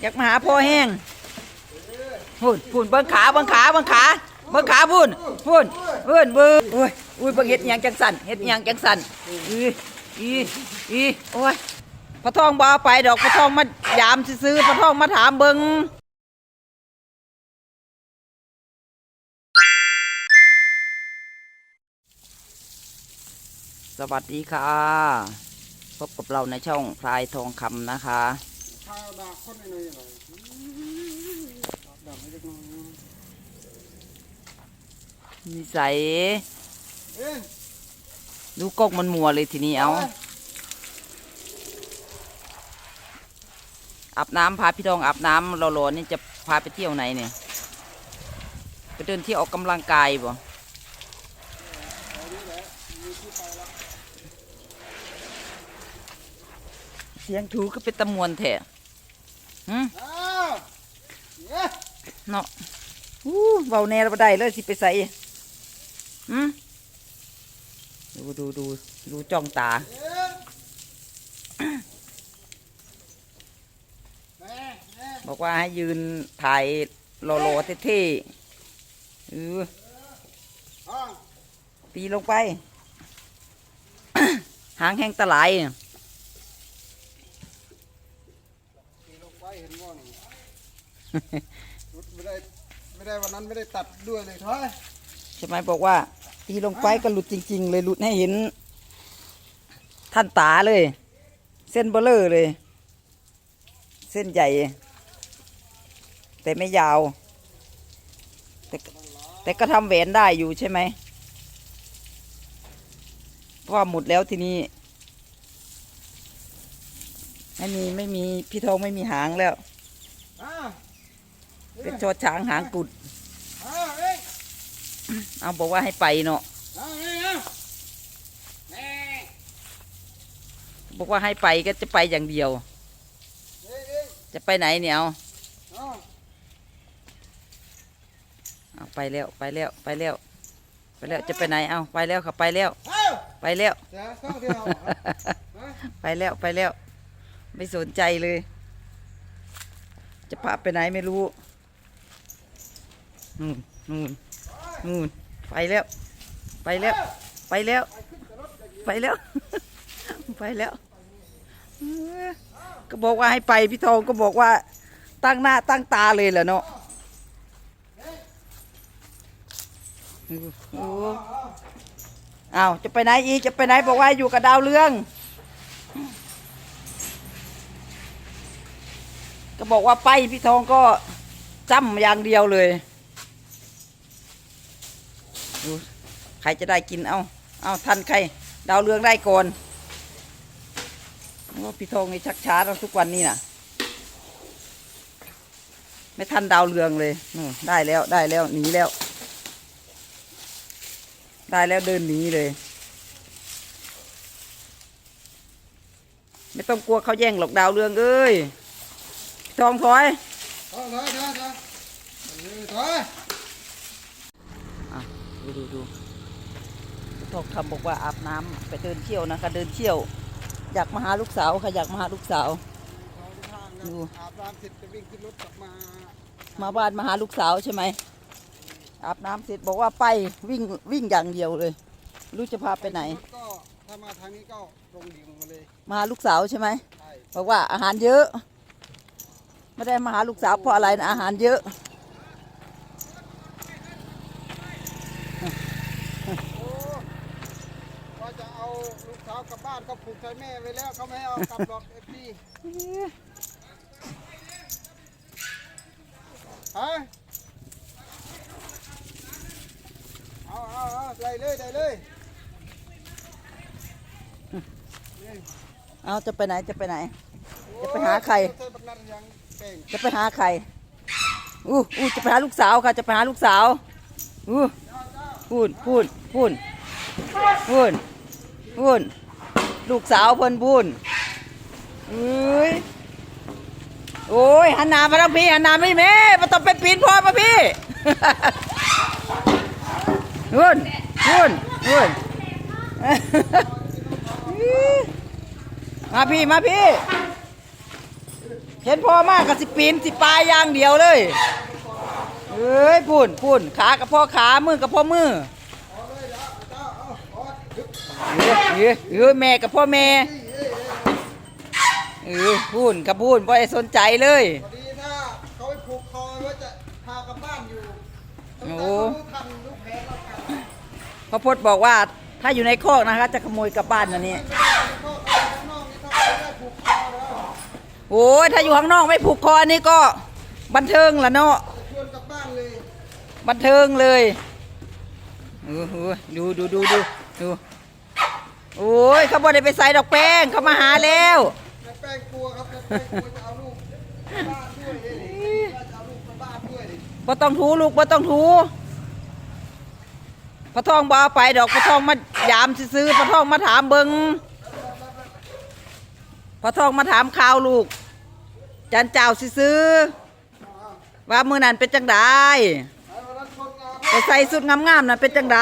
อยากมาหาพ่อแห้งพูนพูนเบิ้งขาเบิ้งขาเบิ้งขาเบิ้งขาพูนพูนพูนเบิ้งอุ้ยอุ้ยเบิ้งเฮ็ดยังจังสันเฮ็ดยังจังสันอีอีอีโอ้ยพระทองบ่เอาไปดอกพระทองมายามซื้อพระทองมาถามเบิ้งสวัสดีค่ะ พบกับเราในช่องพลายทองคำนะคะ ข้าวดาคนหน่อยหน่อยดาไม่ได้นอนนิสัยเอ๊ะดูกกมันมัวเลยทีนี้เอาอาบน้ำพาพี่ทองอาบน้ำรอๆนี่จะพาไปเที่ยวไหนเนี่ยไปเดินที่ออกกำลังกายบ่เสียงถูก็เป็นตะมวนแท้ หืมอ้าวเอ๊ะเนาะอู้เบาแน่เราบ่ได้เลยสิไปใส่หืมดูดูดูดูจ้องตาเอ๊ะแม่แม่บอกว่าให้ยืนถ่ายโลโลเท่ๆเอออ่าตีลงไป หางแห้งตะไลาย ตีลงไปเห็นว่านี่รุด ไม่ได้ไม่ได้วันนั้นไม่ได้ตัดด้วยเลยท้อยใช่ไหมบอกว่าตีลงไปก็หลุดจริง ๆ เลยหลุดให้เห็น ท่านตาเลย เส้นเบลเลอร์เลย เส้นใหญ่ แต่ไม่ยาว แต่แต่ก็ทำแหวนได้อยู่ใช่ไหมเพราะว่าหมดแล้วทีนี้ไม่มีไม่มีพี่ทองไม่มีหางแล้ว เป็นชอช้างหางกุด เอาบอกว่าให้ไปเนาะบอกว่าให้ไปก็จะไปอย่างเดียว จะไปไหนเนี่ยเอาเอาไปแล้วไปแล้วไปแล้วไปแล้วจะไปไหนเอาไปแล้วครับไปแล้วไปแล้วไปแล้วไปแล้ว ไม่สนใจเลย จะพาไปไหนไม่รู้ นู่นนู่นนู่นไปแล้ว ไปแล้ว ไปแล้ว ไปแล้ว ไปแล้วก็บอกว่าให้ไปพี่ทองก็บอกว่าตั้งหน้าตั้งตาเลยเหรอเนาะอ้าวจะไปไหนอีจะไปไหนบอกว่าอยู่กับดาวเรือง ก็บอกว่าไปพี่ทองก็จำอย่างเดียวเลย ใครจะได้กินเอาเอาทันใครดาวเรืองได้ก่อนว่าพี่ทองนี่ชักช้าเราทุกวันนี้น่ะ ไม่ทันดาวเรืองเลยนู่นได้แล้วได้แล้วหนีแล้ว ได้แล้วเดินหนีเลย ไม่ต้องกลัวเขาแย่งหรอกดาวเรืองเอ้ยพี่ทองถอยถอยถอยถอยถอยเออถอยดูดูดู ทองคำบอกว่าอาบน้ำไปเดินเที่ยวนะคะ เดินเที่ยว อยากมาหาลูกสาวค่ะอยากมาหาลูกสาวเอาที่ข้างนะดู อาบน้ำเสร็จจะวิ่งขึ้นรถกลับมามาบ้านมาหาลูกสาวใช่ไหมอาบน้ำเสร็จบอกว่าไปวิ่งวิ่งอย่างเดียวเลยรู้จะพาไปไหน รถก็ถ้ามาทางนี้ก็ตรงดิ่งมาเลยมาหาลูกสาวใช่ไหม ใช่บอกว่าอาหารเยอะ ไม่ได้มาหาลูกสาวเพราะอะไรนะอาหารเยอะ โอ้ว่าจะเอาลู กสาวกลับบ้านก็ผูกใจแม่ไว้แล้วเขาไม่ให้เอากลับหรอกเอฟซีฮะเอาเอาเอาได้เลยได้เลยเอาจะไปไหนจะไปไหน จะไปหาใคร โอ้ยบักนัดยังเป่งจะไปหาใครอู้อู้จะไปหาลูกสาวค่ะจะไปหาลูกสาวอู้พูนพูนพูนพูนพูน ลูกสาวเพิ่นพูนเอ้ยโอ้ยหันหนามาทางพี่หันหนาไม่แม่มาต้องไปปีนพ่อมาพี่พูนพูนพูนมาพี่มาพี่ เห็นพ่อมากกับสิปีนสิปลายอย่างเดียวเลยเอ้ยพูนพูนขากับพ่อขามือกับพ่อมือ เออเออเออแม่กับพ่อแม่เออพูนกับพูนพ่อไอ้สนใจเลย พอดีถ้าเขาไปผูกคอไว้จะพากลับบ้านอยู่โอ้รู้ทันรู้แพ้แล้วกันพระพจน์บอกว่าถ้าอยู่ในคอกนะคะ จะขโมยกลับบ้านนะนี่ก็ข้างนอกนี่ถ้าไม่ได้ผูกคอแล้วโอ้ยถ้าอยู่ข้างนอกไม่ผูกคอนี่ก็ บันเทิงละเนาะ จะชวนกลับบ้านเลยบันเทิงเลยเออเออดูดูดูดูดู โอ้ยเขาบอกได้ไปใส่ดอกแป้งเขามาหาแล้วแม่แป้งกลัวครับแม่แป้งกลัวจะเอาลูกไปบ้านด้วยดิว่าจะเอาลูกไปบ้านด้วยดิพอต้องถูลูกพอต้องถูพระทองบ่เอาไปดอกพระทองมายามซื้อๆพระทองมาถามเบิงพระทองมาถามข่าวลูก จันเจ้าซื้อๆว่ามือนั้นเป็นจังไดไอ้วันนั้นคนงานไปใส่สุดงามๆน่ะเป็นจังได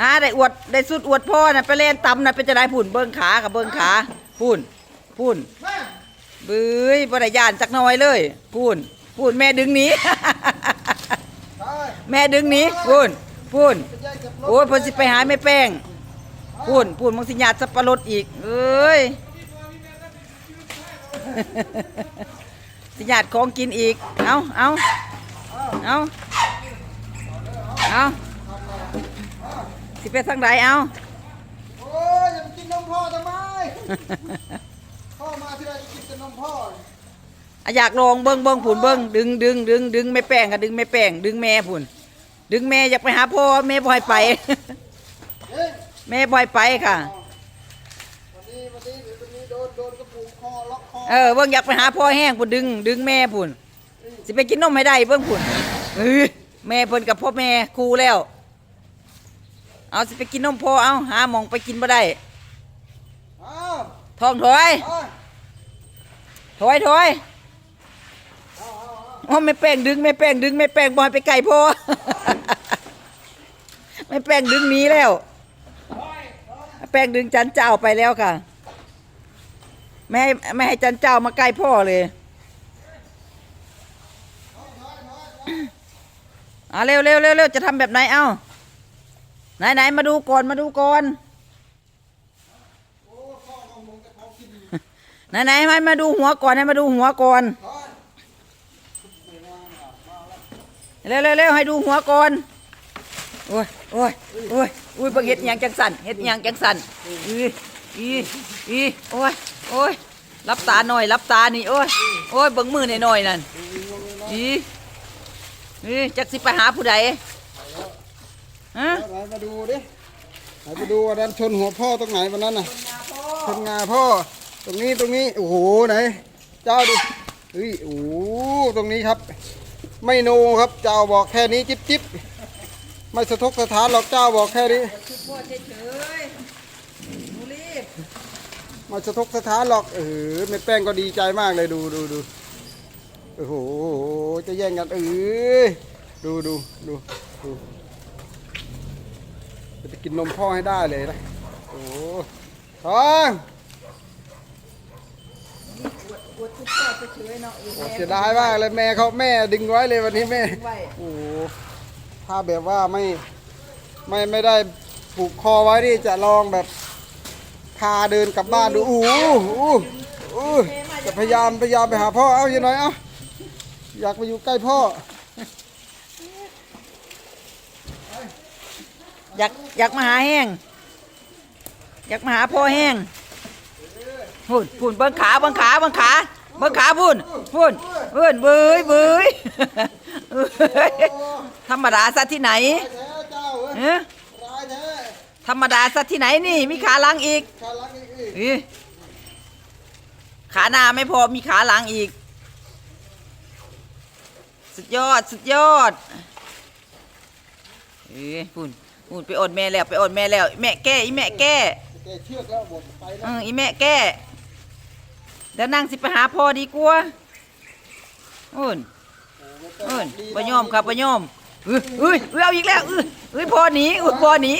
ฮะได้อวดได้สุดอวดพ่อน่ะไปเล่นตำน่ะเป็นจังได้ผุ่นเบิ้งขากับเบิ้งขาพุ่นพุ่นแม่บื้ยบ่ได้ย่านจักน้อยเลยพุ่นพุ่นแม่ดึงหนีใช่แม่ดึงหนีพุ่นพุ่นโอ้ยเพิ่นสิไปหาแม่แป้งพุ่นพุ่นมึงสิญาติสับปะรดอีกเอ้ยสิญาติของกินอีกเอาเอาเอาเอา สิไปทางใดเอาโอ้ยอย่าไปกินนมพ่อทำไม พ่อมาที่ไรจะกินแต่นมพ่ออะอยากลองเบิ้งเบิ้งผุนเบิ้งดึงดึงดึงดึงแม่แป้งกับดึงแม่แป้งดึงแม่ผุนดึงแม่อยากไปหาพ่อแม่บ่ให้ไป เฮ้ยแม่บ่ให้ไปค่ะ วันนี้วันนี้หรือวันนี้โดนโดนกระปูกคอล็อกคอเออเบิ้งอยากไปหาพ่อแห้งผุนดึง ดึงแม่ผุนสิไปกินนมให้ได้เบิ้งผุนเออแม่เพิ่นกับพ่อแม่ครูแล้ว เอาสิไปกินนมพ่อเอาหาหมองไปกินบ่ได้อ้าวท้องถอยอ้าวถอยถอยโอ้แม่แป้งดึงแม่แป้งดึงแม่แป้งบ่ให้ไปไก่พ่อแม่แป้งดึงหนีแล้วแม่แป้งดึงจันเจ้าไปแล้วค่ะ ไม่ให้ไม่ให้จันเจ้ามาใกล้พ่อเลยเอาเร็วเร็วเร็วเร็วจะทำแบบไหนเอ้า ไหนไหนมาดูก่อนมาดูก่อนไหนไหนให้มาดูหัวก่อนให้มาดูหัวก่อนเร็วเร็วเร็วให้ดูหัวก่อนโอ้ยโอ้ยโอ้ยอุ้ยเบิ่งเห็ดหยังจังสันเห็ดหยังจังสันอีอีอีโอ้ยโอ้ยรับตาหน่อยรับตานี่โอ้ยโอ้ยเบิ่งมือหน่อยๆนั่นอีอีจักสิไปหาผู้ใด ฮะไหนมาดูดิไหนไปดูวันนั้นชนหัวพ่อตรงไหนวันนั้นน่ะชนงาพ่อ ตรงนี้ตรงนี้ โอ้โหไหน เจ้าดูเฮ้ยโอ้โหตรงนี้ครับ ไม่โนครับ เจ้าบอกแค่นี้จิ๊บจิ๊บไม่สะทกสถานหรอกเจ้าบอกแค่นี้พ่อเฉยๆหนูรีบไม่สะทกสถานหรอกเออแม่แป้งก็ดีใจมากเลยดูดูดูโอ้โหจะแย่งกันเออดูดูดูดู จะไปกินนมพ่อให้ได้เลยนะ โอ้ทองปวดทุกพ่อเฉยๆเนาะอยู่โอ้เสียดายมากเลยแม่เขาแม่ดึงไว้เลยวันนี้แม่ โอ้ถ้าแบบว่าไม่ไม่ไม่ได้ผูกคอไว้นี่จะลองแบบพาเดินกลับบ้านดูอู้อู้อู้จะพยายามพยายามไปหาพ่อ เอาอย่างไรเอาอยากไปอยู่ใกล้พ่อ อยากอยากมาหาแห้งอยากมาหาพ่อแห้งพูนพูนเบิ้งขาเบิ้งขาเบิ้งขาเบิ้งขาพูนพูนพูนเบื้ยเบื้ยเอ้ยธรรมดาซะที่ไหนเออธรรมดาซะที่ไหนนี่ มีขาหลังอีกขาลักอีกขาหน้าไม่พอมีขาหลังอีก สุดยอด สุดยอดเอ้ยพูน พูนไปอดแม่แล้วไปอดแม่แล้วแม่แก้อีแม่แก้แกเชือกแล้วหมดไปเอแล้วออีแม่แก้เดี๋ยวนั่งสิไปหาพ่อดีกว่าอุ่นอุ่นบ่ยอมครับบ่ยอมเอ้ยเอ้ยเอ้ยเอาอีกแล้วเอ้ยเอ้ยพ่อหนีอุ้ยพ่อหนี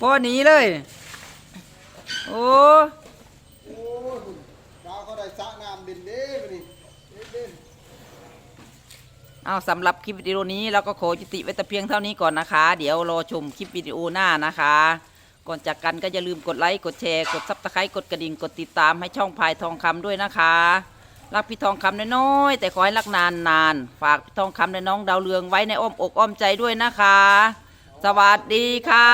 พ่อหนีเลย โอ้ โอ้ยคุณดาวเขาได้สระน้ำเด่นเด้ไปนี่เด่น เอาสำหรับคลิปวิดีโอนี้เราก็ขอจุติไว้แต่เพียงเท่านี้ก่อนนะคะ เดี๋ยวรอชมคลิปวิดีโอหน้านะคะ ก่อนจากกันก็อย่าลืมกดไลค์กดแชร์กดซับสไครต์กดกระดิ่งกดติดตามให้ช่องพายทองคำด้วยนะคะ รักพี่ทองคำน้อยๆแต่ขอให้รักนานนานๆฝากพี่ทองคำและน้องดาวเรืองไว้ในอ้อมอกอ้อมใจด้วยนะคะ สวัสดีค่ะ